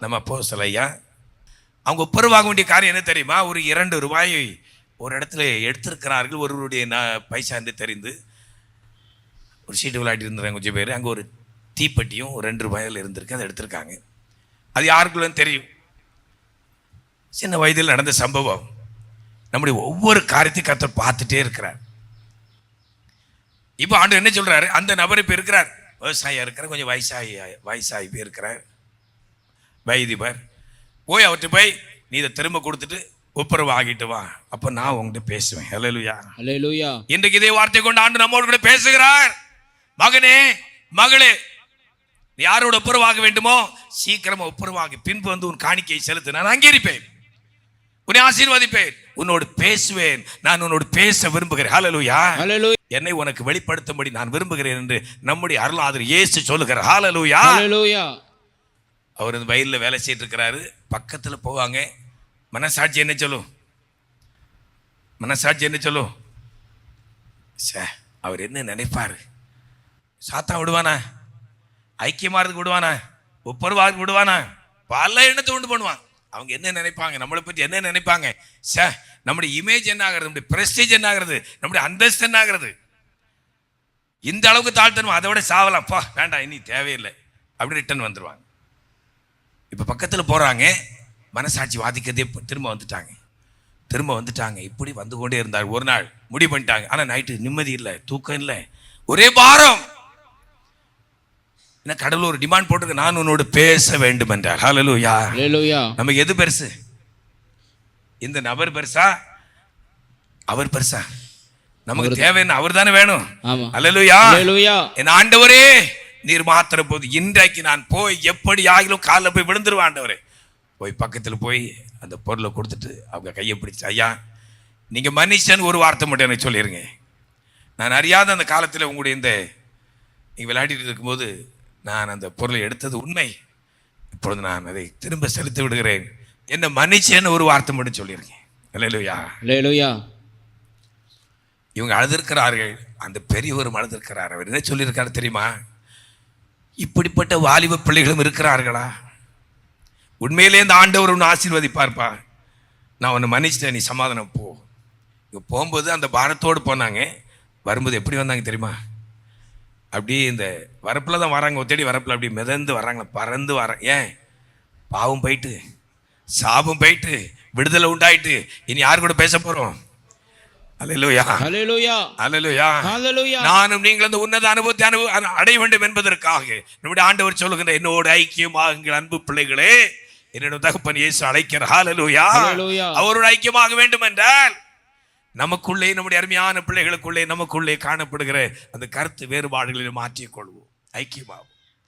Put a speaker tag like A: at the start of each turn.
A: நம்ம அப்போ ஐயா அவங்க ஒப்புரவாக வேண்டிய காரியம் என்ன தெரியுமா? ஒரு இரண்டு ரூபாயை ஒரு இடத்துல எடுத்திருக்கிறார்கள். ஒருவருடைய ந- பைசா என்று தெரிந்து. ஒரு சீட்டு விளையாடி இருந்தாங்க கொஞ்சம் பேர். அங்கே ஒரு தீப்பெட்டியும் ஒரு ரெண்டு ரூபாயில் இருந்திருக்கு. அதை எடுத்திருக்காங்க. அது யாருக்குள்ள தெரியும். சின்ன வயதில் நடந்த சம்பவம். நம்முடைய ஒவ்வொரு காரியத்தையும் கத்தர் பார்த்துட்டே இருக்கிறார். இப்போ ஆண்டு என்ன சொல்கிறாரு அந்த நபர் இப்போ இருக்கிறார். விவசாயியாக இருக்கிறார். கொஞ்சம் வயசாகி வயசாகி போய் இருக்கிறார் வைதிபர் போய் அவர்கிட்ட போய் நீ இதை திரும்ப கொடுத்துட்டு ஒப்புரவு ஆகிட்டு வா. அப்போ நான் உங்ககிட்ட பேசுவேன். ஹalleluya.
B: ஹalleluya.
A: இன்றைக்கு இதே வார்த்தை கொண்டு ஆண்டு நம்மோடு கூட பேசுகிறார். மகனே மகளே யாரோட ஒப்புரவாக வேண்டுமோ சீக்கிரமா ஒப்புரவாகி பின்பு வந்து உன் காணிக்கையை செலுத்து. நான் அங்கீகரிப்பேன். உன்னை ஆசீர்வதிப்பேன். உன்னோடு பேசுவேன். நான் உன்னோடு பேச விரும்புகிறேன். ஹalleluya. என்னை உனக்கு வெளிப்படுத்தும்படி நான் விரும்புகிறேன் என்று நம்முடைய அருளாதர் இயேசு சொல்லுகிறார். ஹalleluya. அவர் இந்த வயலில் வேலை செய்யிட்டு இருக்கிறாரு பக்கத்தில் போவாங்க. மனசாட்சி என்ன சொல்லும்? மனசாட்சி என்ன சொல்லும்? சே அவர் என்ன நினைப்பார்? சாத்தா விடுவானா? ஐக்கியமாறதுக்கு விடுவானா? ஒப்புரவாக விடுவானா? பல எண்ணத்தை உண்டு பண்ணுவான் அவங்க என்ன நினைப்பாங்க? நம்மளை பற்றி என்ன நினைப்பாங்க? சே நம்முடைய இமேஜ் என்ன ஆகிறது? நம்முடைய பிரஸ்டேஜ் என்ன ஆகிறது? நம்முடைய அந்தஸ்து என்ன ஆகிறது? இந்த அளவுக்கு தாழ்த்தணும். அதை விட சாவலாம். பா வேண்டாம் இனி தேவையில்லை. அப்படி ரிட்டர்ன் வந்துடுவாங்க இப்போ பக்கத்தில் போகிறாங்க மனசாட்சி வாதிக்கதே திரும்ப வந்துட்டாங்க. திரும்ப வந்துட்டாங்க. இப்படி வந்து கொண்டே இருந்தார். ஒரு நாள் முடிவு பண்ணிட்டாங்க. ஆனால் நைட்டு நிம்மதி இல்லை தூக்கம் இல்லை. ஒரே பாரம். என்ன கடவுள் ஒரு டிமாண்ட் போட்டிருக்கு. நான் உன்னோடு பேச வேண்டும் என்றார். ஹalleluya நமக்கு எது பெருசு? இந்த நபர் பெருசா? அவர் பெருசா? நமக்கு தேவைன்னு அவர் தானே வேணும் ஹalleluya என் ஆண்டவரே நீர் மாத்திர போது இன்றைக்கு நான் போய் எப்படி ஆகிலும் காலில் போய் விழுந்துருவேன் ஆண்டவரே. போய் பக்கத்தில் போய் அந்த பொருளை கொடுத்துட்டு அவங்க கையை பிடிச்சு ஐயா நீங்கள் மனுஷன் ஒரு வார்த்தை மட்டும் எனக்கு சொல்லிடுங்க நான் அறியாத அந்த காலத்தில் உங்களுடைய இந்த நீங்கள் விளையாடிட்டு இருக்கும்போது நான் அந்த பொருளை எடுத்தது உண்மை. இப்பொழுது நான் அதை திரும்ப செலுத்தி விடுகிறேன். என்ன மன்னிச்சேன்னு ஒரு வார்த்தை மட்டும் சொல்லியிருக்கேன் இல்லையா
B: ஹalleluya.
A: இவங்க அழுதிருக்கிறார்கள். அந்த பெரியவரும் அழுதிருக்கிறார். அவர் என்ன சொல்லியிருக்காரு தெரியுமா? இப்படிப்பட்ட வாலிப பிள்ளைகளும் இருக்கிறார்களா? உண்மையிலே இந்த ஆண்டவர் ஒன்று ஆசீர்வதிப்பார்ப்பா நான் உன்னை மன்னிச்சிட்டேன் நீ சமாதானம் போ. இங்கே போகும்போது அந்த பாரத்தோடு போனாங்க. வரும்போது எப்படி வந்தாங்க தெரியுமா? அப்படியே இந்த வரப்பில் தான் வராங்க. ஒத்தடி வரப்பில் அப்படியே மிதந்து வராங்க. பறந்து வராங்க ஏன்? பாவம் போயிட்டு சாபம் போயிட்டு விடுதலை உண்டாயிட்டு. இனி யார் கூட பேச போகிறோம் அல்லையா
B: ஹalleluya
A: அல்லையா
B: ஹalleluya
A: நானும் நீங்கள் அந்த உன்னத அனுபவத்தை அடைய வேண்டும் என்பதற்காக நம்முடைய ஆண்டவர் சொல்லுகின்ற என்னோடு ஐக்கியமாகுங்கள் அன்பு பிள்ளைகளே என்னோட தகப்பன் இயேசு அழைக்கிறார்
B: ஹalleluya
A: அவரோடு ஐக்கியமாக வேண்டும் என்றால் நமக்குள்ளே நம்முடைய அருமையான பிள்ளைகளுக்குள்ளே நமக்குள்ளே காணப்படுகிற அந்த கருத்து வேறுபாடுகளை மாற்றிக் கொள்வோம். ஐக்கியமாகும்